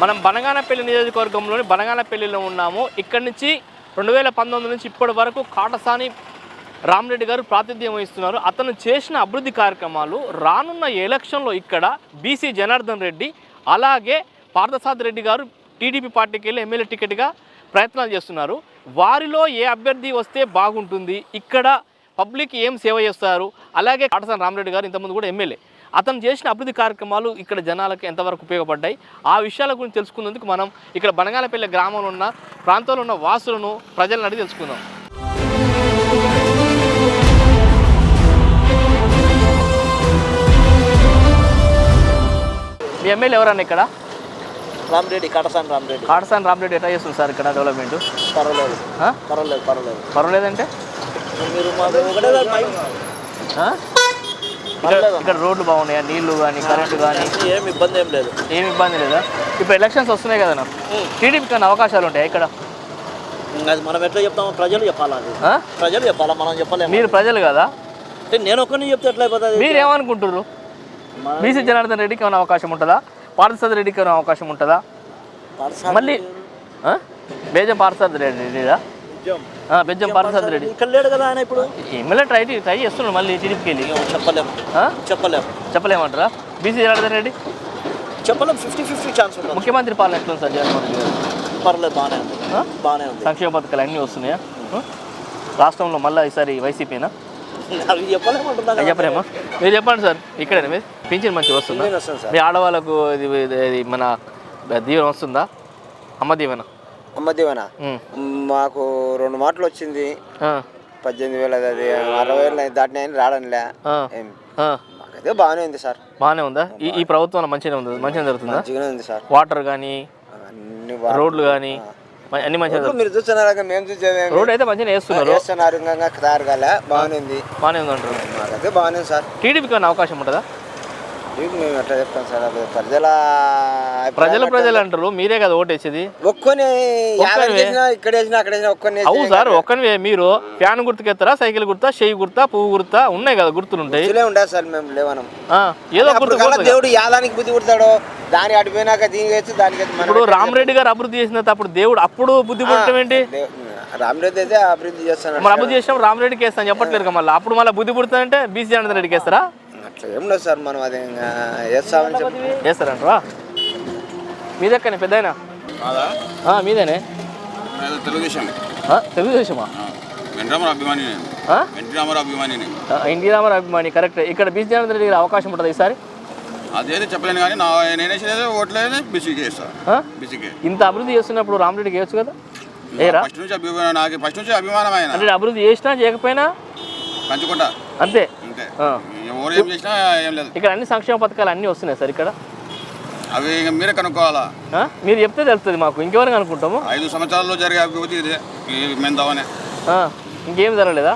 మనం బనగానపల్లి నియోజకవర్గంలోని బనగానపల్లిలో ఉన్నాము. ఇక్కడి నుంచి రెండు వేల పంతొమ్మిది నుంచి ఇప్పటి వరకు కాటసాని రామరెడ్డి గారు ప్రాతినిధ్యం వహిస్తున్నారు. అతను చేసిన అభివృద్ధి కార్యక్రమాలు రానున్న ఎలక్షన్లో ఇక్కడ బీసీ జనార్దన్ రెడ్డి అలాగే పార్థసాద్ రెడ్డి గారు టీడీపీ పార్టీకి వెళ్ళి ఎమ్మెల్యే టికెట్గా ప్రయత్నాలు చేస్తున్నారు. వారిలో ఏ అభ్యర్థి వస్తే బాగుంటుంది? ఇక్కడ పబ్లిక్ ఏం సేవ చేస్తారు? అలాగే కాటసాని రామరెడ్డి గారు ఇంతకుముందు కూడా ఎమ్మెల్యే. అతను చేసిన అభివృద్ధి కార్యక్రమాలు ఇక్కడ జనాలకు ఎంతవరకు ఉపయోగపడ్డాయి? ఆ విషయాల గురించి తెలుసుకున్నందుకు మనం ఇక్కడ బనగానపల్లి గ్రామంలో ఉన్న ప్రాంతంలో ఉన్న వాసులను ప్రజలను అడిగి తెలుసుకుందాం. మీ ఎమ్మెల్యే ఎవరన్నా ఇక్కడ? రామరెడ్డి కటసాని రామరెడ్డి. కాటసాని రామరెడ్డి ఎట్లా చేస్తుంది సార్ ఇక్కడ డెవలప్మెంట్? పర్వాలేదు? పర్వాలేదు పర్వాలేదు. పర్వాలేదంటే? మీరు మాకు ఒకటే దాని పై ఆ? ఇక్కడ రోడ్లు బాగున్నాయా? నీళ్ళు కానీ కరెంటు కానీ ఏం ఇబ్బంది ఏం లేదు. ఏమి ఇబ్బంది లేదా? ఇప్పుడు ఎలక్షన్స్ వస్తున్నాయి కదా టీడీపీ కన్నా అవకాశాలు ఉంటాయి ఇక్కడ? ఇంకా అది మనం ఎట్లా చెప్తామో ప్రజలు చెప్పాలా అది? ప్రజలు చెప్పాలా? మనం చెప్పలేము. మీరు ప్రజలు కదా? అంటే నేను ఒక్కరిని చెప్తే ఎట్లా అయిపోతుంది? మీరు ఏమనుకుంటారు మన- బీసీ జనార్దన్ రెడ్డికి ఏమైనా అవకాశం ఉంటుందా? పార్థసారథి రెడ్డికి ఏమైనా అవకాశం ఉంటుందా? మళ్ళీ? బేజం పార్థసారథి రెడ్డిదా? బెజ్జం పార్థసారథి రెడ్డి. ఇక్కడ లేడు కదా ఆయన ఇప్పుడు? ఎమ్మెల్యే ట్రై ట్రై చేస్తున్నాడు మళ్ళీ టీడీపీకి వెళ్ళి. చెప్పలేము? చెప్పలేము చెప్పలేమంటారా? బీసీ జనార్దన్ రెడ్డి? చెప్పలేము ఫిఫ్టీ ఫిఫ్టీ ఛాన్స్ ఉంటుంది. ముఖ్యమంత్రి పాలన ఎట్లుంది సార్ జగన్మోహన్ రెడ్డి గారు? పర్లేదు బాగానే ఉంది? బాగానే ఉంది. సంక్షేమ పథకాలు అన్నీ వస్తున్నాయా? రాష్ట్రంలో మళ్ళీ ఈసారి వైసీపీనా? చెప్పలేమంటున్నా చెప్పలేమా? మీరు చెప్పండి సార్. ఇక్కడేనా మీరు? పింఛన్ మంచిగా వస్తుందా? మీ ఆడవాళ్ళకు ఇది మన దీవెన వస్తుందా? అమ్మ దీవెన. అమ్మ దీవెన. ఉమ్. మాకు రెండు మాటలు వచ్చింది. పద్దెనిమిది వేల అది అరవై వేలు దాటినాయని రావడంలే. మాకైతే బాగానే ఉంది సార్. బాగానే ఉందా? ఈ ప్రభుత్వం మంచిగా ఉంది మంచిగా జరుగుతుందా? మంచిగానే ఉంది సార్. వాటర్ కానీ రోడ్లు కానీ అన్ని మంచిగా మీరు చూస్తున్నారు మేము చూసేది రోడ్ అయితే మంచిగా వేస్తున్నారు. వేస్తున్నారు ఇంకా తయారు కాలే. బాగానే ఉంది. బాగానే ఉంది అంటారు మాకైతే బాగానే సార్. టీడీపీకి అవకాశం ఉంటుందా? మేము ఎట్లా చెప్తాం సార్ అది ప్రజల ప్రజలు ప్రజలు అంటారు మీరే కదా ఓటు వేసేది ఒక్కొని ఇక్కడ వేసినా అక్కడ వేసినా ఒక్కొని అవు సార్ ఒక్కనివే మీరు ఫ్యాన్ గుర్తుకెత్తారా సైకిల్ గుర్తా చెయ్యి గుర్తా పువ్వు గుర్తా ఉన్నాయి కదా గుర్తులు ఉంటాయి ఉండదు సార్ మేము లేవనం. ఏదో గుర్తు. దేవుడు యాదానికి బుద్ధి దాని అడిపోయినాక దీనికి మనం ఇప్పుడు రామరెడ్డి గారు అభివృద్ధి చేసిన తర్వాత అప్పుడు దేవుడు అప్పుడు బుద్ధి పుట్టడం ఏంటి? రామరెడ్డి అయితే అభివృద్ధి చేస్తాను మరి అభివృద్ధి చేసినప్పుడు రామరెడ్డికి వేస్తాను చెప్పట్లేరు కదా మళ్ళీ. అప్పుడు మళ్ళీ బుద్ధి పుడుతుందంటే బీసీ జనార్దన్ రెడ్డికి వేస్తారా? అట్లా ఏం లేదు సార్ మనం అది ఇంకా వేస్తామని చెప్పి. వేస్తారంటారా మీదెక్కనే పెద్దయినా? మీదేనే. నేను తెలుగుదేశం. ఆ, తెలుగుదేశమా? వెంకటరామరావు అభిమాని నేను. ఆ? వెంకటరామరావు అభిమాని నేను. ఆ, ఎన్టీ రామారావు అభిమాని కరెక్ట్. ఇక్కడ బీసీ జనార్దన్ రెడ్డి గారు అవకాశం ఉంటుంది ఈసారి? అదేదో చెప్పలేను కానీ నా నేనేసేది ఓట్లేదు బీసీకి వేస్తాను ఆ? బీసీకి. ఇంత అభివృద్ధి చేస్తున్నప్పుడు రామరెడ్డికి వేయచ్చు కదా? ఏరా? ఫస్ట్ నుంచి అభిమానం నాకు ఫస్ట్ నుంచి అభిమానం ఆయన అంటే అభివృద్ధి చేసినా చేయకపోయినా? పంచుకుంటా. అంతే. అంతే. ఆ. ఎవరు ఏం చేసినా ఏం లేదు. ఇక్కడ అన్ని సంక్షేమ పథకాలు అన్నీ వస్తున్నాయి సార్ ఇక్కడ. అవి ఇక మీరే కనుక్కోవాలా? ఆ? మీరు చెప్తే తెలుస్తుంది మాకు. ఇంకెవరికి అనుకుంటాము ఐదు సంవత్సరాల్లో జరిగే అభివృద్ధి ఇదే. ఈ మెందావనే ఆ, ఇంకేం జరగలేదా?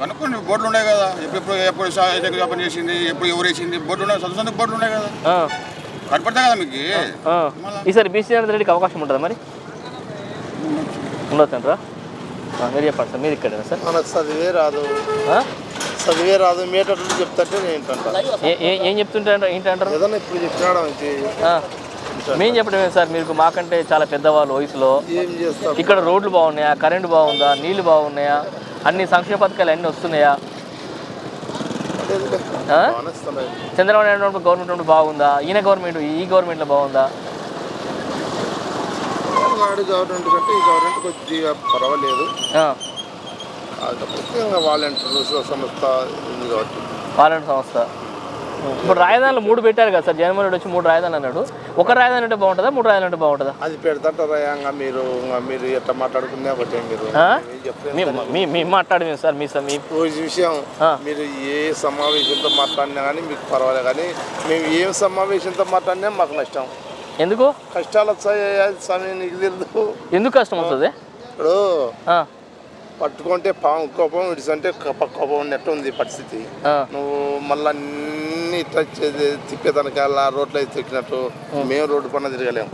కనుక్కోండి బోర్డులు ఉన్నాయి కదా. ఎప్పుడు ఎప్పుడు సా- ఎక్కడ పని చేసింది ఎప్పుడు ఎవరు వేసింది బోర్డులు ఉన్నాయి. సొంత సొంత బోర్డులు ఉన్నాయి కదా. ఆ, కనపడతాయి కదా మీకు. ఆ. ఈసారి బీసీ జనార్దన్ రెడ్డికి అవకాశం ఉంటుందా మరి? ఉండొచ్చు అంటారా మీరు చెప్పండి సార్ మీరు ఇక్కడేనా సార్? మనకు చదివే రాదు? చదివే రాదు మేటట్లు చెప్తుంటే నేను ఏ- చెప్తుంటారు ఏంటంటారు? ఏదన్నా ఇప్పుడు ఆ. మేము చెప్పడమే సార్ మీకు మాకంటే చాలా పెద్దవాళ్ళు వయసులో. ఇక్కడ రోడ్లు బాగున్నాయా? కరెంటు బాగుందా? నీళ్ళు బాగున్నాయా? అన్ని సంక్షేమ పథకాలు అన్నీ వస్తున్నాయా. చంద్రబాబు నాయుడు గవర్నమెంట్ బాగుందా? ఈయన గవర్నమెంట్ ఈ గవర్నమెంట్లో బాగుందా? నాడు గవర్నమెంట్ కంటే ఈ గవర్నమెంట్ కొద్దిగా పర్వాలేదు. కాకపోతే వాలంటీర్ సంస్థ ఉంది కాబట్టి. పాలన సంస్థ. ఇప్పుడు రాజధానులు మూడు పెట్టారు కదా సార్ జగన్మోహన్ రెడ్డి వచ్చి మూడు రాజధానులు అన్నాడు. ఒక రాజధాని అంటే బాగుంటుందా మూడు రాజధానులు అంటే బాగుంటుందా? అది పెడతాంటారా ఇంకా మీరు మీరు ఎట్లా మాట్లాడుకున్నా ఒకటే మీరు. ఆ? ఏం చెప్పలేదు మీ మీ మీ మాట్లాడమే సార్ మీ మీ విషయం. మీరు ఏ సమావేశంతో మాట్లాడినా కానీ మీకు పర్వాలేదు. కానీ మేము ఏం సమావేశంతో మాట్లాడినా మాకు నష్టం. ఎందుకు? కష్టాలు వచ్చాయి సమయం నీకు ఎందుకు కష్టం వస్తుంది? ఇప్పుడు పట్టుకుంటే పాము కోపం విడిసంటే కప్ప కోపం ఉన్నట్టు ఉంది పరిస్థితి. నువ్వు మళ్ళీ అన్ని టచ్ తిప్పేదానికల్లా రోడ్లు అయితే ఎక్కినట్టు మేము రోడ్డు పైన తిరగలేము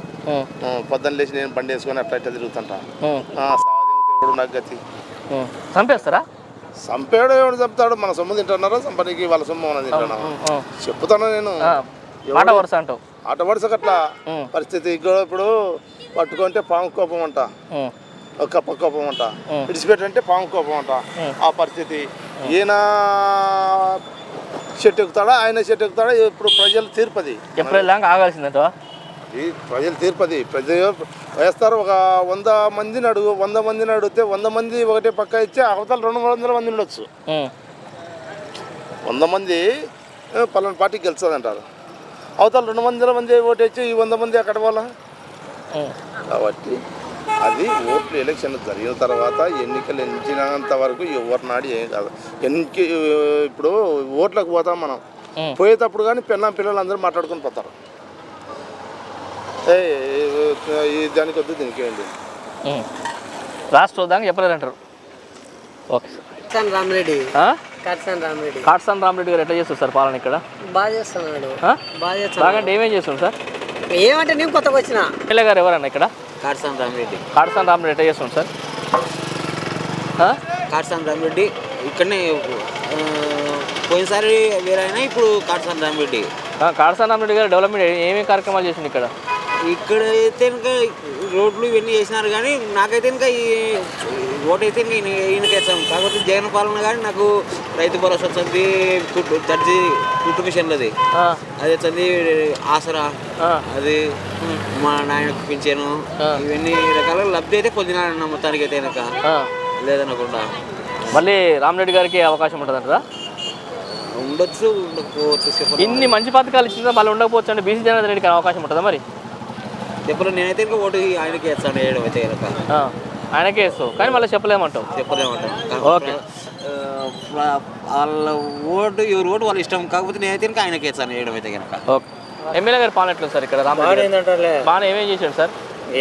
పొద్దున్న లేచి నేను బండి వేసుకొని అట్లా ఇట్లా తిరుగుతుంటా. ఉమ్, సావదేవుడు నాకు గతి. చంపేస్తారా? చంపాడు ఎవడు చంపుతాడు? మన సొమ్ము తింటున్నారా? సంపనికి వాళ్ళ సొమ్ము మనం తింటున్నాం. చెప్తాను నేను. ఆ, మాట వరుస అంటావు. ఆట వరుసకు అట్లా పరిస్థితి ఇప్పుడు పట్టుకుంటే పాము కోపం అంట. కప్ప కోపం అంట. విడిచిపెట్టంటే పాము కోపం అంట. ఆ. పరిస్థితి. ఈయన చెట్టు ఎక్కుతాడా ఆయన చెట్టు ఎక్కుతాడా ఇప్పుడు ప్రజలు తీర్పది. ఎప్పుడు వెళ్ళాక ఆగాల్సిందంటవా ఈ ప్రజలు తీర్పది. ప్రజలు వేస్తారు. ఒక వంద మందిని అడుగు వంద మందిని అడిగితే వంద మంది ఒకటే పక్క ఇచ్చి అవతల రెండు వందల మంది ఉండొచ్చు. వంద మంది ఏ, పలానా పార్టీకి గెలుస్తుంది అంటారు అవతల రెండు వందల మంది ఓటు వచ్చి ఈ వంద మంది అక్కడ వాళ్ళ. కాబట్టి అది ఓట్లు ఎలక్షన్ జరిగిన తర్వాత ఎన్నికలు ఎంచినంత వరకు ఎవరి నాడు ఏం కాదు. ఎన్నిక ఇప్పుడు ఓట్లకు పోతాం మనం. పోయేటప్పుడు కానీ పిల్ల పిల్లలు అందరూ మాట్లాడుకొని పోతారు. ఏ ఈ దానికి వద్దు దీనికి ఏంటి. లాస్ట్ వద్దాక చెప్పలేదంటారు. Okay sir. కట్సాన్ రామరెడ్డి? కట్సాన్ రామరెడ్డి. కాట్సాన్ రామరెడ్డి గారు ఎట్లా చేస్తారు సార్ పాలన ఇక్కడ? బాగా చేస్తున్నాడు? బాగా చేస్తున్నాడు బాగా ఏమేం చేస్తుంది సార్? ఏమంటే నేను కొత్తగా వచ్చిన. ఎమ్మెల్యే గారు ఎవరన్నా ఇక్కడ? కాట్సాన్ రామిరెడ్డి. కాట్సాన్ రామరెడ్డి ఎట్లా చేస్తుంది సార్? కాట్సాన్ రామిరెడ్డి ఇక్కడనే పోయినసారి వేరే అయినా ఇప్పుడు కాట్సాన్ రామిరెడ్డి. కాట్సాన్ రామరెడ్డి గారు డెవలప్మెంట్ ఏమేమి కార్యక్రమాలు చేసింది ఇక్కడ? ఇక్కడ అయితే ఇంకా రోడ్లు ఇవన్నీ చేసినారు కానీ నాకైతే ఇంకా ఈ ఓటు అయితే ఇంకా ఈయన ఈయనకేస్తాం కాకపోతే జగన్ పాలన కానీ నాకు రైతు భరోసా వచ్చింది దర్జీ కుట్టు మిషన్లది. అది వచ్చింది ఆసరా. అది మా నాయనకు పింఛను. ఇవన్నీ రకాల లబ్ధి అయితే పొందినానన్న మొత్తానికి అయితే కనుక ఆ. లేదనకుండా. మళ్ళీ రామరెడ్డి గారికి అవకాశం ఉంటుందంటారా? ఉండొచ్చు ఉండకపోవచ్చు. ఇన్ని మంచి పథకాలు ఇచ్చిందా మళ్ళీ ఉండకపోవచ్చు అంటే బీసీ జనార్దన్ రెడ్డికి అవకాశం ఉంటుందా మరి? చెప్పలేం. నేనైతే ఇంకా ఓటు ఆయనకి వేస్తాను వేయడం అయితే కనుక ఆయనకే వేస్తావు కానీ మళ్ళీ చెప్పలేమంటావు. చెప్పలేమంటాం ఓకే. వాళ్ళ ఓటు ఎవరి ఓటు వాళ్ళ ఇష్టం. కాకపోతే నేనైతే ఇంకా ఆయనకి వేస్తాను వేయడం అయితే కనుక. ఓకే. ఎమ్మెల్యే గారు పాలన ఎట్లుంది సార్ ఇక్కడ? రామరెడ్డి గారు? ఏంటంటే బాగానే ఏమేం చేశాడు సార్?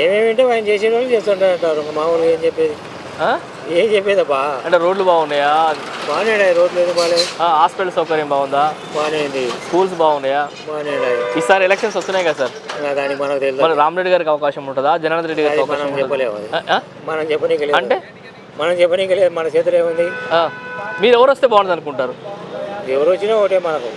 ఏమేమి అంటే ఆయన చేసేవాళ్ళు చేస్తుంటారు మామూలుగా ఏం చెప్పేది? ఏం చెప్పేదబ్బా? అంటే రోడ్లు బాగున్నాయా? బాగానే రోడ్లు ఏదో బాగాలేదు. ఆ, హాస్పిటల్ సౌకర్యం బాగుందా? బాగానే స్కూల్స్ బాగున్నాయా? బాగానే ఈసారి ఎలక్షన్స్ వస్తున్నాయి కదా సార్? దానికి మనకు తెలియదు. మరి రామరెడ్డి గారికి అవకాశం ఉంటుందా? జనార్దన్ రెడ్డి గారికి అవకాశం చెప్పలేము? మనం చెప్పనీకి అంటే? మనం చెప్పనీకి లేదు మన చేతిలో ఏముంది. మీరు ఎవరు వస్తే బాగుంటుంది అనుకుంటారు? ఎవరు వచ్చినా ఒకటే మనకు?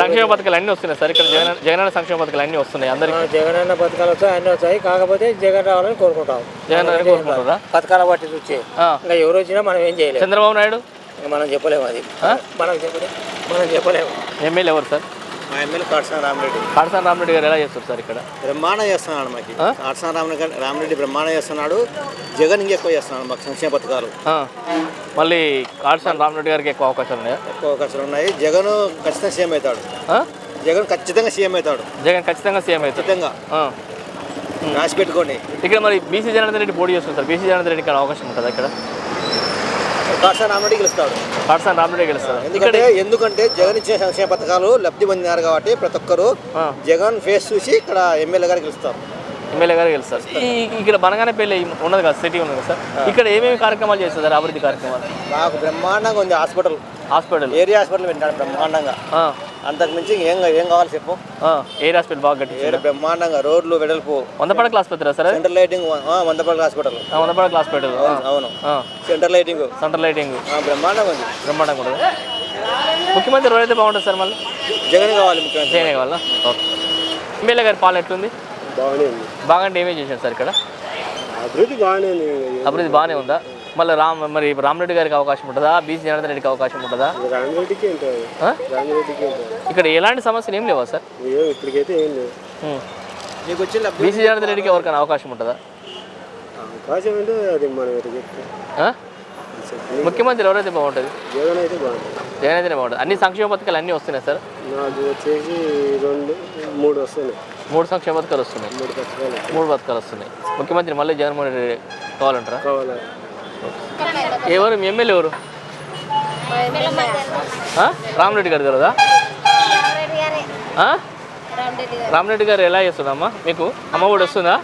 సంక్షేమ పథకాలు అన్నీ వస్తున్నాయి సార్. ఇక్కడ జగన్ జగనన్న సంక్షేమ పథకాలు అన్నీ వస్తున్నాయి అందరికి. మన జగన్ అన్న పథకాలు వచ్చాయి అన్నీ వచ్చాయి కాకపోతే జగన్ రావాలని కోరుకుంటాం. జగన్ కోరుకుంటారా? పథకాల బట్టి చూసి. ఇంకా ఎవరు వచ్చినా మనం ఏం చేయలేము చంద్రబాబు నాయుడు? మనం చెప్పలేము అది. మనం చెప్పలేము మనం చెప్పలేము. ఎమ్మెల్యే ఎవరు సార్? మా ఎమ్మెల్యే కాట్సాన రామరెడ్డి. కాడసాని రామరెడ్డి గారు ఎలా చేస్తారు సార్ ఇక్కడ? బ్రహ్మాండం చేస్తున్నాడు మాకు? కాట్సాన రామరెడ్డి రామరెడ్డి బ్రహ్మాండం చేస్తున్నాడు. జగన్ ఇంకెక్కువ చేస్తున్నాడు మాకు సంక్షేమ పథకాలు. మళ్ళీ కాడసాని రామరెడ్డి గారికి ఎక్కువ అవకాశాలు ఉన్నాయా? ఎక్కువ అవకాశాలు ఉన్నాయి. జగన్ ఖచ్చితంగా సీఎం అవుతాడు? జగన్ ఖచ్చితంగా సీఎం అవుతాడు. జగన్ ఖచ్చితంగా సీఎం అవుతారు ఖచ్చితంగా. రాసి పెట్టుకోండి. ఇక్కడ మరి బీసీ జనార్దన్ రెడ్డి పోటీ చేస్తుంది సార్. బీసీ జనార్దన్ రెడ్డికి అవకాశం ఉంటుందా ఇక్కడ? కాట్సాన రామరెడ్డి గెలుస్తాడు. రామరెడ్డి గెలుస్తారు ఇక్కడ ఎందుకంటే ఎందుకంటే జగన్ ఇచ్చిన సంక్షేమ పథకాలు లబ్ధి పొందినారు కాబట్టి ప్రతి ఒక్కరు. జగన్ ఫేస్ చూసి ఇక్కడ ఎమ్మెల్యే గారు గెలుస్తారు. ఎమ్మెల్యే గారు గెలుస్తారు. ఇక్కడ బనగానపల్లి ఉన్నది కదా సిటీ ఉన్నది కదా సార్? ఇక్కడ ఏమేమి కార్యక్రమాలు చేస్తారు సార్ అభివృద్ధి కార్యక్రమాలు? మాకు బ్రహ్మాండంగా ఉంది హాస్పిటల్. హాస్పిటల్. ఏరియా హాస్పిటల్ పెట్టాడు బ్రహ్మాండంగా. ఆ, అంతకు మించి ఏం ఏం కావాలి చెప్పు. ఆ, ఏరియా హాస్పిటల్ బాగా కట్టించారు? ఏడు బ్రహ్మాండంగా రోడ్లు వెడల్పు. వంద పడకల ఆసుపత్రి సార్? సెంటర్ లైటింగ్ ఆ, వందపల్లి హాస్పిటల్. ఆ, వంద పడకల హాస్పిటల్. అవును సెంటర్ లైటింగ్. Central lighting. ఆ, బ్రహ్మాండంగా ఉంది. బ్రహ్మాండంగా ఉంటుంది? ముఖ్యమంత్రి ఎవరైతే బాగుంటుంది సార్ మళ్ళీ? జగన్ కావాలి ముఖ్యమంత్రి. చేయనే కావాలా? ఓకే. ఎమ్మెల్యే గారి పాలన ఎట్లుంది? బాగానే ఉంది. బాగా అంటే ఏమేమి చేశారు సార్ ఇక్కడ. అభివృద్ధి బాగానే ఉంది. అభివృద్ధి బాగానే ఉందా? మళ్ళీ రామ్ మరి రామరెడ్డి గారికి అవకాశం ఉంటుందా? బీసీ జనార్దన్ రెడ్డికి అవకాశం ఉంటుందా? ఇక్కడ ఎలాంటి సమస్యలు ఏం లేవా సార్? ఇప్పటికైతే ఏం లబ్ధి బీసీ జనార్దన్ రెడ్డికి ఎవరికైనా అవకాశం ఉంటుందా? అవకాశం అంటే అది మనం ఎటు చెప్తే ఆ? ముఖ్యమంత్రి ఎవరైతే బాగుంటుంది? జగన్ అయితే బాగుంటుంది. జగన్ అయితేనే బాగుంటుంది. అన్ని సంక్షేమ పథకాలు అన్నీ వస్తున్నాయి సార్? నాకు వచ్చేసి రెండు మూడు వస్తున్నాయి. మూడు సంక్షేమ పథకాలు వస్తున్నాయి. మూడు పథకాలు మూడు పథకాలు వస్తున్నాయి. ముఖ్యమంత్రి మళ్ళీ జగన్మోహన్ రెడ్డి కావాలంటారా? కావాలా ఎవరు? మీ ఎమ్మెల్యే ఎవరు? రామరెడ్డి గారు కదా? రామరెడ్డి గారు ఎలా చేస్తుందమ్మా మీకు అమ్మఒడి వస్తుందా?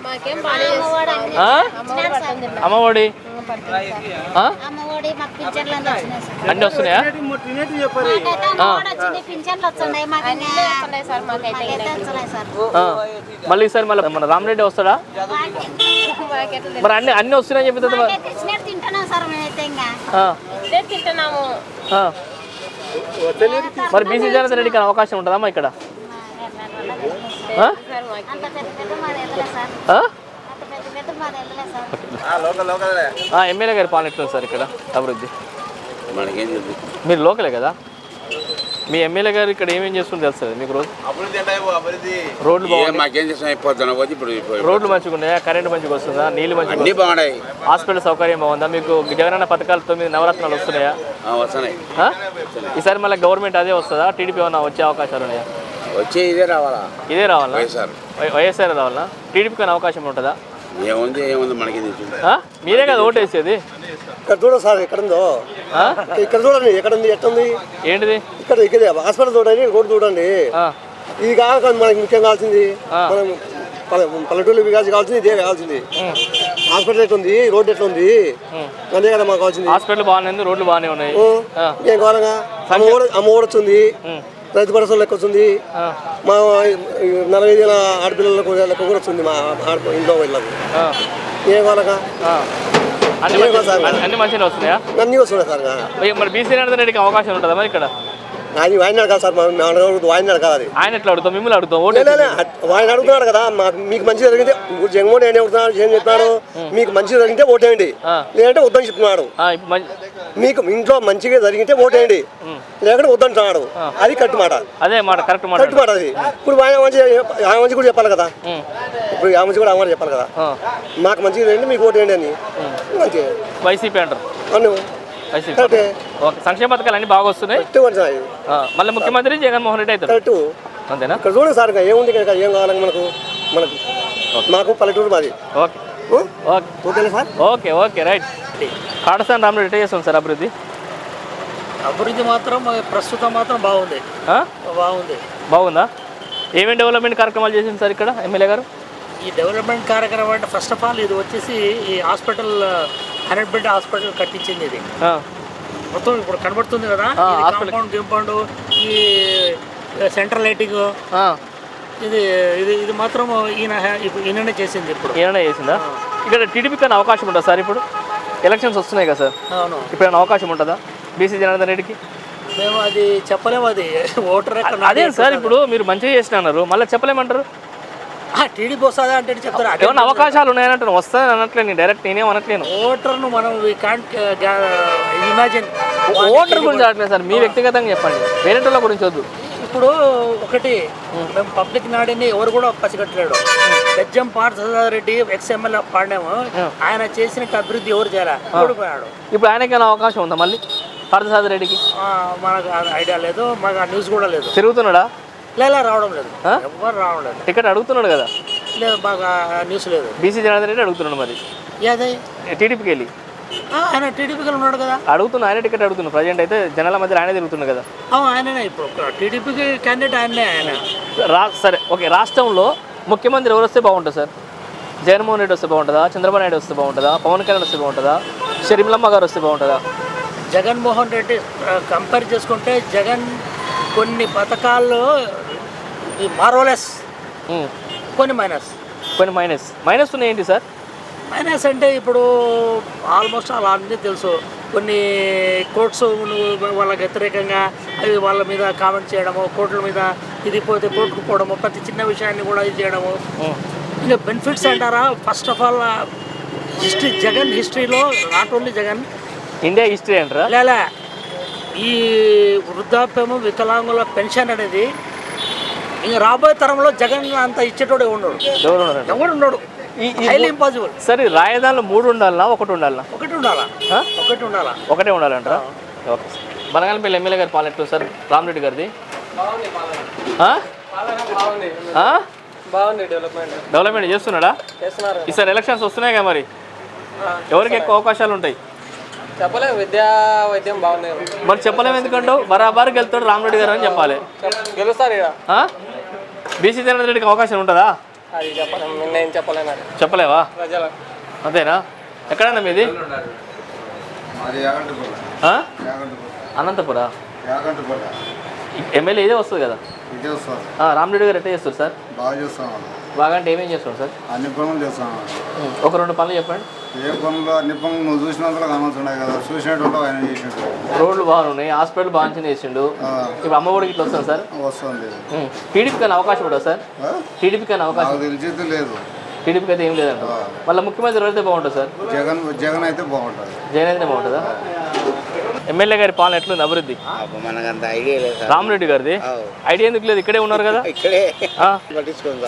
అమ్మఒడి మాకు పింఛన్లు అన్నీ వచ్చినాయి సార్. అన్నీ వస్తున్నాయా మాకైతే అమ్మఒడి వచ్చింది, పింఛన్లు వస్తున్నాయి మాకు ఇంకా- మాకైతే వస్తున్నాయి సార్. ఆ. మళ్ళీ ఈసారి మళ్ళీ మన రామరెడ్డి వస్తాడా మరి అన్ని అన్ని వస్తున్నాయని చెప్పి తర్వాత మాకైతే ఇచ్చినట్టు తింటున్నాం సార్ మేమైతే ఇంకా ఆ. ఆ. మరి బీసీ జనార్దన్ రెడ్డికి అవకాశం ఉంటుందమ్మా ఇక్కడ ఆ? అంత పెద్ద పెద్ద మాది వెళ్ళలే సార్ ఆ? ఎమ్మెల్యే గారి పాలన ఎట్లుంది సార్ ఇక్కడ? అభివృద్ధి? తెలుసు మీరు లోకలే కదా? మీ ఎమ్మెల్యే గారు ఇక్కడ ఏమేం చేస్తుందో తెలుస్తుంది మీకు రోజు? అభివృద్ధి అంటే అభివృద్ధి. రోడ్లు రోడ్లు మంచిగా ఉన్నాయా? కరెంట్ మంచిగా వస్తుందా? నీళ్ళు మంచిగా? బాగున్నాయి. హాస్పిటల్ సౌకర్యం బాగుందా? మీకు జగనన్న పథకాలు తొమ్మిది నవరత్నాలు వస్తున్నాయా? ఈసారి మళ్ళీ గవర్నమెంట్ అదే వస్తుందా? టీడీపీ ఏమన్నా వచ్చే అవకాశాలు ఉన్నాయా? వచ్చే ఇదే రావాలా? ఇదే రావాలా? వైఎస్ఆర్. వైఎస్ఆర్ రావాలా? టీడీపీకి అవకాశం ఉంటుందా? ఏముంది ఏముంది మనకేం? మీరే కదా ఓటేసేది ఇక్కడ చూడండి సార్ ఎక్కడ ఉందో ఆ? ఇక్కడ చూడండి ఎక్కడ ఉంది ఎట్ట ఉంది ఏంటిది? ఇక్కడ ఇక్కడ హాస్పిటల్ చూడండి రోడ్డు చూడండి. ఆ. ఇది కాక మనకి ముఖ్యం కావాల్సింది మనం పల్లె పల్లెటూళ్ళు వికాసం కావాల్సింది ఇదే కావాల్సింది. హాస్పిటల్ ఎట్లా ఉంది రోడ్డు ఎట్లా ఉంది అదే కదా మాకు కావాల్సింది. హాస్పిటల్ బాగానే ఉంది రోడ్లు బాగానే ఉన్నాయి. ఏం కావాలంగా? అమ్మ అమ్మ వచ్చింది రైతు భరోసా లెక్క ఆ. మా నలభై ఐదు ఆడపిల్లలకు లెక్క కూడా వచ్చింది మా ఆడ ఇంట్లో వీళ్ళకు. ఏం ఆ. అన్ని మంచిగా వస్తున్నాయా అన్నీ వస్తున్నాయి సార్. మరి- బీసీ రెడ్డికి అవకాశం ఉంటుందా మరి ఇక్కడ అది వాయిన అడగాలి సార్ మేము అడగకూడదు వాయిన అడగాలి అది. ఆయన ఎట్లా అడుగుతాం? మిమ్మల్ని అడుగుతాం ఓటు ఆయన అడుగుతున్నాడు కదా మాకు మీకు మంచి జరిగితే జగన్మోహన్ ఏం చెప్తున్నాడు ఏం చెప్తున్నాడు మీకు మంచి జరిగితే ఓటేయండి ఆ. లేదంటే వద్దని చెప్తున్నాడు. ఆ, మీకు ఇంట్లో మంచిగా జరిగితే ఓటేయండి లేకుంటే వద్దంటున్నాడు. అది కట్టు మాట. అదే మాట కరెక్ట్ మాట. కట్టు మాట అది. ఇప్పుడు ఆయన మంచి ఆయన మంచి కూడా చెప్పాలి కదా. ఇప్పుడు ఆ మంచి కూడా అమ్మ చెప్పాలి కదా. ఆ. మాకు మంచిగా జరిగింది మీకు ఓటేయండి అని. మంచి వైసీపీ అంటారు. అన్ను వైసీపీ ఓకే. సంక్షేమ పథకాలు అన్ని బాగా వస్తున్నాయి. ఆ, మళ్ళీ ముఖ్యమంత్రి జగన్మోహన్ రెడ్డి అవుతారు కరెక్ట్ అంతేనా? ఇక్కడ చూడండి సార్ ఇంకా ఏముంది ఇంకా ఏం కావాలి మనకు? మనకు మాకు పల్లెటూరు మాది. ఓకే. ఓ? ఓకే. ఓకేనా sir? Okay okay right. Katasani Ramareddy ఎట్లా చేస్తుంది సార్ అభివృద్ధి? అభివృద్ధి మాత్రం ప్రస్తుతం మాత్రం బాగుంది. ఆ? బాగుంది. బాగుందా? ఏమేమి డెవలప్మెంట్ కార్యక్రమాలు చేసింది సార్ ఇక్కడ ఎమ్మెల్యే గారు? ఈ డెవలప్మెంట్ కార్యక్రమం అంటే ఫస్ట్ ఆఫ్ ఆల్ ఇది వచ్చేసి ఈ హాస్పిటల్ హండ్రెడ్ బెడ్ హాస్పిటల్ కట్టించింది ఇది. మొత్తం ఇప్పుడు కనబడుతుంది కదా. కాంపౌండ్ గింపౌండ్ ఈ సెంట్రల్ లైటింగ్ ఇది ఇది ఇది మాత్రం ఈయన ఇప్పుడు ఈయననే చేసింది ఇప్పుడు. ఏమైనా చేసిందా? ఇక్కడ టీడీపీకి అయినా అవకాశం ఉంటుందా సార్ ఇప్పుడు? ఎలక్షన్స్ వస్తున్నాయి కదా సార్. అవును. ఇప్పుడు ఏమైనా అవకాశం ఉంటుందా? బీసీ జనార్దన్ రెడ్డికి? మేము అది చెప్పలేము అది. ఓటర్ అదే సార్ ఇప్పుడు మీరు మంచిగా చేసిన అన్నారు మళ్ళీ చెప్పలేమంటారు? టీడీపీ వస్తుందా అంటే చెప్తారు? అదే ఏమన్నా అవకాశాలు ఉన్నాయనంటే వస్తాయని అనట్లేదు డైరెక్ట్ నేనేం అనట్లేను. ఓటర్ను మనం వి కాంట్ ఇమాజిన్ ఓటర్ గురించి అనట్లేదు సార్ మీ వ్యక్తిగతంగా చెప్పండి. వేరే వాళ్ళ గురించి వద్దు. ఇప్పుడు ఒకటి మేము పబ్లిక్ నాడిని ఎవరు కూడా పసిగట్టలేడు. బెజ్జం పార్థసారెడ్డి ఎక్స్ ఎమ్మెల్యే పాడాము ఆయన చేసినట్టు అభివృద్ధి ఎవరు చేయాలి? ఓడిపోయాడు ఇప్పుడు ఆయనకైనా అవకాశం ఉందా మళ్ళీ? పార్థసారథి రెడ్డికి ఆ, మనకు ఐడియా లేదు మాకు ఆ న్యూస్ కూడా లేదు. తిరుగుతున్నాడా? లేదా రావడం లేదు? ఎవరు రావడం లేదు. టికెట్ అడుగుతున్నాడు కదా? లేదు ఆ న్యూస్ లేదు. బీసీ జనార్దన్ రెడ్డి అడుగుతున్నాడు మరి. ఏది? టీడీపీకి వెళ్ళి. ఆయన టీడీపీకి ఉన్నాడు కదా. అడుగుతున్నా ఆయన టికెట్ అడుగుతున్నాడు ప్రజెంట్ అయితే జనాల మధ్య ఆయన తిరుగుతున్నాడు కదా. ఆయననే ఇప్పుడు. టీడీపీకి క్యాండిడేట్ ఆయనే ఆయన. రా సరే ఓకే. రాష్ట్రంలో ముఖ్యమంత్రి ఎవరు వస్తే బాగుంటుంది సార్? జగన్మోహన్ రెడ్డి వస్తే బాగుంటుందా? చంద్రబాబు నాయుడు వస్తే బాగుంటుందా? పవన్ కళ్యాణ్ వస్తే బాగుంటుందా? షర్మిలమ్మ గారు వస్తే బాగుంటుందా? జగన్మోహన్ రెడ్డి కంపేర్ చేసుకుంటే జగన్ కొన్ని పథకాల్లో ఈ మారోలెస్. ఉమ్. కొన్ని మైనస్. కొన్ని మైనస్. మైనస్ ఉన్నాయి ఏంటి సార్? మైనస్ అంటే ఇప్పుడు ఆల్మోస్ట్ అలా అన్నీ తెలుసు. కొన్ని కోర్ట్స్ వాళ్ళకి వ్యతిరేకంగా అవి వాళ్ళ మీద కామెంట్ చేయడము కోర్టుల మీద ఇది పోతే కోర్టుకు పోవడము ప్రతి చిన్న విషయాన్ని కూడా ఇది చేయడము. ఇంకా బెనిఫిట్స్ అంటారా? First of all history Jagan హిస్టరీలో not only Jagan India history అంటారా? లేలే ఈ వృద్ధాప్యము వికలాంగుల పెన్షన్ అనేది ఇంకా రాబోయే తరంలో జగన్ అంత ఇచ్చేటోడు ఉండడు. ఎవరు ఉన్నారంట ఎవడు హైలీ ఇంపాసిబుల్ సరే రాజధానిలో మూడు ఉండాలనా ఒకటి ఉండాలనా ఒకటి ఉండాలా? ఒకటి ఉండాలా? ఒకటే ఉండాలంటారా? ఓకే. బనగానపల్లి ఎమ్మెల్యే గారి పాలన ఎట్లుంది సార్? రామరెడ్డి గారిది? బాగుంది డెవలప్మెంట్. డెవలప్మెంట్ చేస్తున్నాడా? చేస్తున్నారు. ఈసారి ఎలక్షన్స్ వస్తున్నాయి కదా మరి ఎవరికి ఎక్కువ అవకాశాలు ఉంటాయి? చెప్పలేము విద్యా వైద్యం బాగుంది. మరి చెప్పలేము ఎందుకంటావు? బరాబర్ వెళ్తాడు రామరెడ్డి గారు అని చెప్పాలి. గెలుస్తారు ఇక? బీసీ జనార్దన్ రెడ్డికి అవకాశం ఉంటుందా? అది చెప్పలేము నేను చెప్పలేను చెప్పలేవా? ప్రజల. అంతేనా? ఎక్కడన్నా మీది? అనంతపురా? ఎమ్మెల్యే ఇదే వస్తుంది కదా? ఇదే వస్తుంది. ఆ, రామరెడ్డి గారు ఎట్లా చేస్తారు సార్? బాగా చేస్తాం బాగా అంటే ఏమేం చేస్తాడు సార్? అన్ని పనులు చేస్తాను ఉం. ఒక రెండు పనులు చెప్పండి. ఏ పనులు అన్ని పనులు నువ్వు చూసినంతలో కనవచ్చున్నాయి కదా. చూసినట్టు ఆయన చేసినట్టు రోడ్లు బాగున్నాయి హాస్పిటల్ బాగా చేసిండు ఇప్పుడు అమ్మఒడికి ఇట్లా వస్తుంది సార్? వస్తుంది. టీడీపీ కానీ అవకాశం ఉంటుంది సార్? టీడీపీ కానీ అవకాశం? తెలిసేది లేదు. టీడీపీకి అయితే ఏం లేదంట. మళ్ళీ ముఖ్యమంత్రి అయితే బాగుంటుంది సార్? జగన్ జగన్ అయితే బాగుంటుంది. జగన్ అయితే బాగుంటుందా? ఎమ్మెల్యే గారి పాలన ఎట్లుంది అభివృద్ధి? ఐడియా లేదు రామరెడ్డి గారిది? ఐడియా ఎందుకు లేదు? ఇక్కడే ఉన్నారు కదా? ఇక్కడే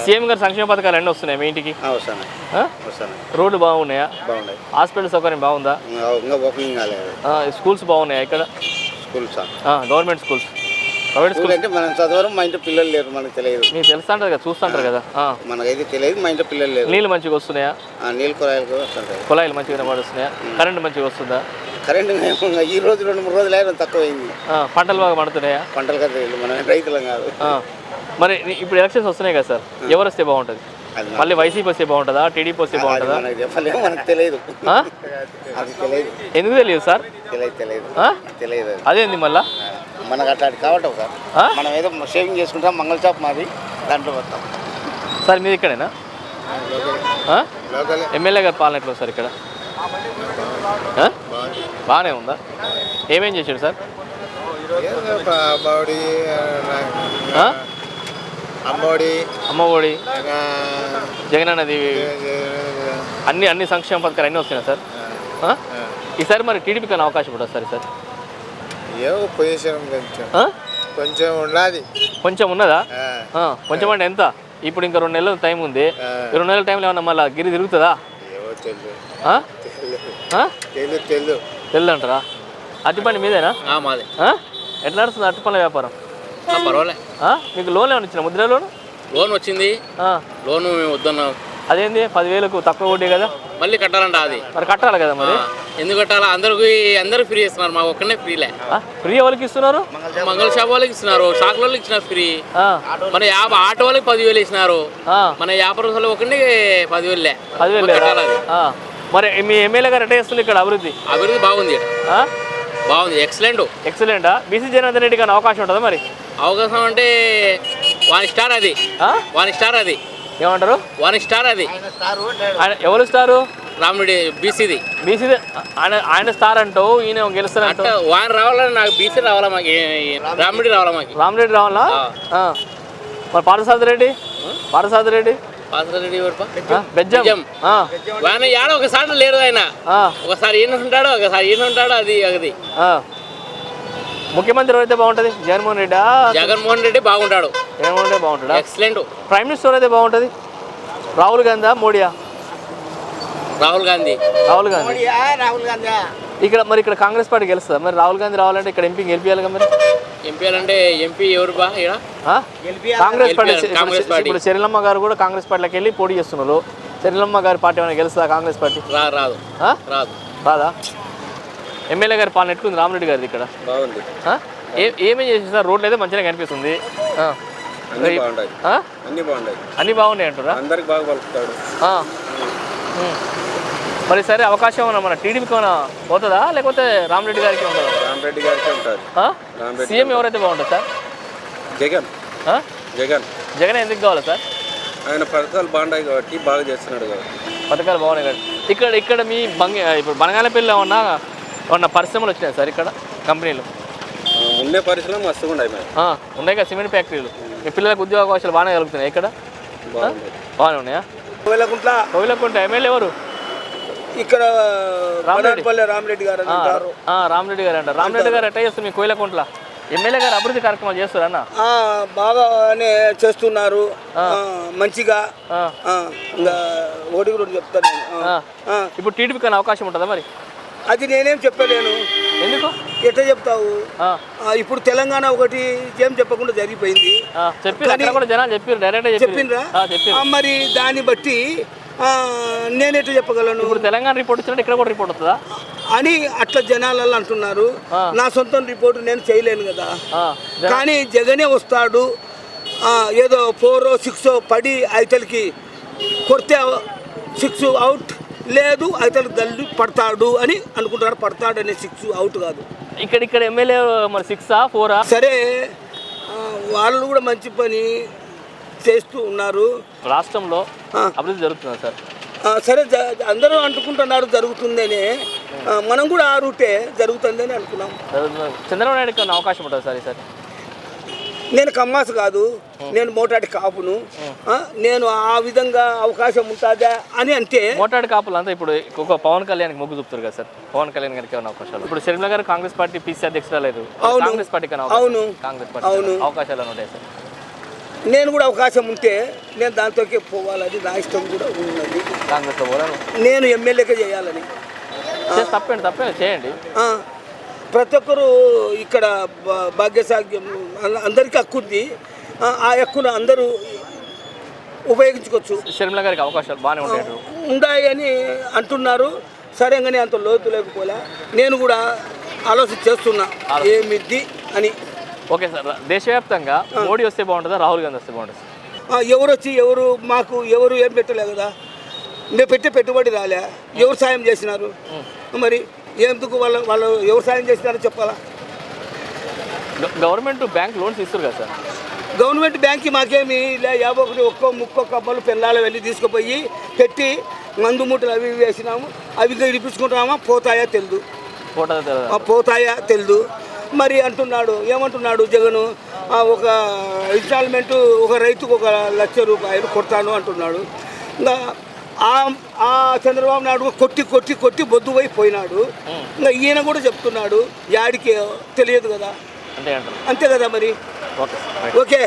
సీఎం గారు సంక్షేమ పథకాలు అన్నీ వస్తున్నాయి మీ ఇంటికి? రోడ్లు బాగున్నాయా? హాస్పిటల్ సౌకర్యం బాగుందా? స్కూల్స్ బాగున్నాయా ఇక్కడ? School sir. ఆ, government schools. Private school schools. అంటే మనం చదవడం మా ఇంట్లో పిల్లలు లేరు మనకు తెలియదు. మీకు తెలుస్తుంటారు కదా చూస్తుంటారు కదా. మనకైతే తెలియదు మా ఇంట్లో పిల్లలు లేరు. నీళ్ళు మంచిగా వస్తున్నాయా? ఆ, నీళ్ళు కురాయలు కూడా వస్తుంటాయి. కుళాయిలు మంచిగా పడుస్తున్నాయా? కరెంట్ మంచిగా వస్తుందా? కరెంట్ మేము ఈ రోజు రెండు మూడు రోజులు అయినా తక్కువైంది. పంటలు బాగా పడుతున్నాయా? పంటలు కదా మనం రైతులం కాదు. మరి ఇప్పుడు ఎలక్షన్స్ వస్తున్నాయి కదా సార్ ఎవరు వస్తే బాగుంటుంది? మళ్ళీ వైసీపీ వస్తే బాగుంటుందా టీడీపీ వస్తే బాగుంటుందా? మనకు తెలియదు? అది తెలియదు. ఎందుకు తెలియదు సార్? తెలియదు తెలియదు? తెలియదు అది. అదేంది మళ్ళా? మనకు అట్లాంటి కావటం సార్? మనం ఏదో షేవింగ్ చేసుకుంటాం మంగళ షాప్ మాది దాంట్లో వస్తాం సార్ మీది ఇక్కడేనా? ఎమ్మెల్యే గారి పాలన ఎట్లా సార్ ఇక్కడ? బాగానే ఉందా? ఏమేం చేశాడు సార్? అమ్మఒడి? అమ్మఒడి అమ్మఒడి జగన్ అన్నది అన్ని అన్ని సంక్షేమ పథకాలు అన్నీ వస్తున్నాయి సార్? ఈసారి మరి టీడీపీ కానీ అవకాశం ఉంటుంది సార్ ఏమో పొజిషన్ కొంచెం? కొంచెం ఉన్నది కొంచెం ఉన్నదా? కొంచెం అంటే ఎంత? ఇప్పుడు ఇంకా రెండు నెలలు టైం ఉంది. రెండు నెలల టైంలో ఏమన్నా మళ్ళీ గిరి తిరుగుతుందా? తెలియదు తెలియదంటారా అరటిపండి మీదేనా? మాది? ఎట్లా నడుస్తుంది అరటిపండ్ల వ్యాపారం? పర్వాలే? మీకు లోన్ ఏమైనా ఇచ్చిన ముద్ర లోన్? లోన్ వచ్చింది. లోన్ మేము వద్దన్నాం. అదేంది? పదివేలకు తక్కువ వడ్డీ కదా? మళ్ళీ కట్టాలంట అది. మరి కట్టాలి కదా మరి? ఎందుకు కట్టాలా? అందరికి అందరూ ఫ్రీ ఇస్తున్నారు మా ఒక్కనే ఫ్రీలే. ఆ? ఫ్రీ ఎవరికి ఇస్తున్నారు? మంగళ షాప్ వాళ్ళకి ఇస్తున్నారు. షాక్ వాళ్ళకి ఇచ్చినారు ఫ్రీ. మన యాభై ఆటో వాళ్ళకి పదివేలు ఇచ్చినారు. ఆ, మన వ్యాపారం ఒకటి పదివేలే పదివేలు? కట్టాలి. మరి మీ ఎమ్మెల్యే గారు ఎట్లా చేస్తుంది ఇక్కడ అభివృద్ధి? అభివృద్ధి బాగుంది? బాగుంది. ఎక్సలెంట్ ఎక్సలెంటా బీసీ జనార్దన్ రెడ్డి కానీ అవకాశం ఉంటుందా మరి? అవకాశం అంటే వన్ స్టార్ అది? వన్ స్టార్ అది. ఏమంటారు? వన్ స్టార్ అది. ఆయన ఎవరు ఇస్తారు రాముడి బీసీది బీసీ ఆయన ఆయన స్టార్ అంటావు ఈయన గెలుస్తారంటావు అట్లా వాన్ రావాలని నాకు బీసీ రావాలా మాకు? రాముడి రావాలా మాకు? రామరెడ్డి రావాలా? ఆ. మరి పార్థసారథి రెడ్డి? పార్థసారథి రెడ్డి? బెజ్జం. బెజ్జం. ఆ, వాన యాడ ఒకసారి లేరు ఆయన. ఆ, ఒకసారి ఈయన ఉంటాడు ఒకసారి ఈయన ఉంటాడు అది అది ఆ. ముఖ్యమంత్రి అయితే బాగుంటుంది? జగన్మోహన్ రెడ్డా? జగన్మోహన్ రెడ్డి బాగుంటాడు. జగన్మోహన్ రెడ్డి బాగుంటుందా ఎక్సలెంట్ ప్రైమ్ మినిస్టర్ అయితే బాగుంటుంది? రాహుల్ గాంధీ మోడీయా? రాహుల్ గాంధీ. రాహుల్ గాంధీ. రాహుల్ గాంధీ ఇక్కడ మరి ఇక్కడ కాంగ్రెస్ పార్టీ గెలుస్తుందా? మరి రాహుల్ గాంధీ రావాలంటే ఇక్కడ ఎంపీ గెలిపియాలి కదా మరి? ఎంపీ అంటే ఎంపీ ఎవరు బా ఇక్కడ ఆ? Congress party Congress party. ఇప్పుడు చెరిలమ్మ గారు కూడా కాంగ్రెస్ పార్టీలోకి వెళ్ళి పోటీ చేస్తున్నారు. చెరిలమ్మ గారి పార్టీ ఏమైనా గెలుస్తుందా కాంగ్రెస్ పార్టీ? రా రాదు. ఆ? రాదు. రాదా? ఎమ్మెల్యే గారి పాలన ఎట్టుకుంది రామరెడ్డి గారిది ఇక్కడ? బాగుంది. ఏమేం చేసి సార్ రోడ్లు అయితే మంచిగా కనిపిస్తుంది. ఆ. అన్ని బాగున్నాయి ఆ? అన్ని బాగున్నాయి అన్నీ బాగున్నాయి అంటారా అందరికి బాగా పలుకుతాడు. మరి సరే అవకాశం ఏమన్నా మన టీడీపీకి ఏమైనా పోతుందా? లేకపోతే రామరెడ్డి గారికి ఉంటుందా రామరెడ్డి గారికి ఉంటుంది సీఎం ఎవరైతే బాగుంటుంది సార్? జగన్. ఆ? జగన్. జగన్ ఎందుకు కావాలి సార్? ఆయన పథకాలు బాగున్నాయి కాబట్టి బాగా చేస్తున్నాడు కదా పథకాలు బాగున్నాయి కదా. ఇక్కడ ఇక్కడ మీ బంగి ఇప్పుడు బనగాలపల్లిలో ఉన్న ఉన్న పరిశ్రమలు వచ్చినాయి సార్ ఇక్కడ కంపెనీలు? ఉండే పరిశ్రమ మస్తుగా ఉన్నాయి ఉన్నాయి కదా సిమెంట్ ఫ్యాక్టరీలు. మీ పిల్లలకు ఉద్యోగ అవకాశాలు బాగానే కలుగుతున్నాయి ఇక్కడ? బాగానే ఉన్నాయా? కోయిలకుంట్ల. కోవిలకుంట ఎమ్మెల్యే ఎవరు? ఇక్కడ రామరెడ్డి. బనార్పల్లి రామరెడ్డి గారు ఆ, రామరెడ్డి గారు అంటారు. రామరెడ్డి గారు ఎట్లా చేస్తారు మీ కోయిలకుంట్ల? ఎమ్మెల్యే గారు అభివృద్ధి కార్యక్రమాలు చేస్తారు అన్న? బాగానే చేస్తున్నారు. మంచిగా. ఒకటి కూడా చెప్తాను ఇప్పుడు టీడీపీకి అవకాశం ఉంటుందా మరి? అది నేనేం చెప్పలేను. ఎందుకు? ఎట్లా చెప్తావు? ఇప్పుడు తెలంగాణ ఒకటి ఏం చెప్పకుండా జరిగిపోయింది. అక్కడ కూడా జనాలు చెప్పారు డైరెక్ట్ చెప్పిండ్రా చెప్పారు ఆ, మరి దాన్ని బట్టి నేను ఎట్లా చెప్పగలను? ఇప్పుడు తెలంగాణ రిపోర్ట్ వచ్చినట్టు ఇక్కడ కూడా రిపోర్ట్ వస్తుందా? అని అట్లా జనాలలో అంటున్నారు. నా సొంత రిపోర్ట్ నేను చేయలేను కదా. కానీ జగనే వస్తాడు. ఏదో ఫోర్ సిక్స్ పడి ఐతలకి కొడితే సిక్స్ అవుట్ లేదు ఐతలు గల్లి పడతాడు అని అనుకుంటారు పడతాడు అనే సిక్స్ అవుట్ కాదు. ఇక్కడ ఇక్కడ ఎమ్మెల్యే మరి సిక్సా ఫోరా? సరే వాళ్ళు కూడా మంచి పని చేస్తూ ఉన్నారు. రాష్ట్రంలో. అభివృద్ధి జరుగుతుందా సార్? సరే అందరూ అంటుకుంటున్నారు జరుగుతుందని. మనం కూడా ఆ రూటే జరుగుతుందని అనుకున్నాం? చంద్రబాబు నాయుడుకి ఏమైనా అవకాశం ఉంటుంది సార్ ఈసారి నేను కమ్మాస్ కాదు నేను మోటాటి కాపును. నేను ఆ విధంగా అవకాశం ఉంటుందా అని అంటే మోటాడు కాపులు అంతా ఇప్పుడు ఒక పవన్ కళ్యాణ్కి మొగ్గు చూపుతారు కదా సార్. పవన్ కళ్యాణ్ గారికి ఏమైనా అవకాశాలు? ఇప్పుడు షర్మిల గారు కాంగ్రెస్ పార్టీ పీసీ అధ్యక్షురాలు లేదు. అవును. కాంగ్రెస్ ఏమైనా అవును. కాంగ్రెస్ పార్టీ అవును. అవకాశాలు ఉంటాయి సార్? నేను కూడా అవకాశం ఉంటే నేను దాంతోకే పోవాలని నా ఇష్టం కూడా ఉన్నది. నేను ఎమ్మెల్యేకే చేయాలని. తప్పండి తప్పే చేయండి. ప్రతి ఒక్కరు ఇక్కడ భాగ్యసాగ్యం అందరికీ హక్కు ఉంది. ఆ, హక్కును అందరూ ఉపయోగించుకోవచ్చు. షర్మిల గారికి అవకాశాలు బాగానే ఉంటాయి. ఉన్నాయి అని అంటున్నారు సరేగానే అంత లోతు లేకపోలే నేను కూడా ఆలోచన చేస్తున్నా. ఏమిద్ది అని ఓకే సార్ దేశవ్యాప్తంగా మోడీ వస్తే బాగుంటుందా రాహుల్ గాంధీ వస్తే బాగుంటుంది? ఎవరు వచ్చి ఎవరు మాకు ఎవరు ఏం పెట్టలే కదా. మేము పెట్టే పెట్టుబడి రాలే. ఎవరు సాయం చేసినారు? మరి ఎందుకు వాళ్ళ వాళ్ళు ఎవరు సాయం చేసినారో చెప్పాలా? గవర్నమెంట్ బ్యాంక్ లోన్స్ ఇస్తారు కదా సార్. గవర్నమెంట్ బ్యాంక్కి మాకేమి లే యాభై ఒకటి ఒక్కో ముక్కో కమ్మలు పిల్లలు వెళ్ళి తీసుకుపోయి పెట్టి మందు మూటలు అవి వేసినాము. అవి ఇంకా ఇడిపించుకుంటున్నామా పోతాయా తెలియదు ఫోటో తె- ఆ, పోతాయా తెలియదు మరి అంటున్నాడు ఏమంటున్నాడు జగను? ఒక ఇన్స్టాల్మెంట్ ఒక రైతుకు ఒక లక్ష రూపాయలు కొడతాను అంటున్నాడు. ఇంకా ఆ చంద్రబాబు నాయుడు కొట్టి కొట్టి కొట్టి బొద్దు పోయి పోయినాడు ఇంకా ఈయన కూడా చెప్తున్నాడు యాడికి తెలియదు కదా. అంతే కదా మరి? ఓకే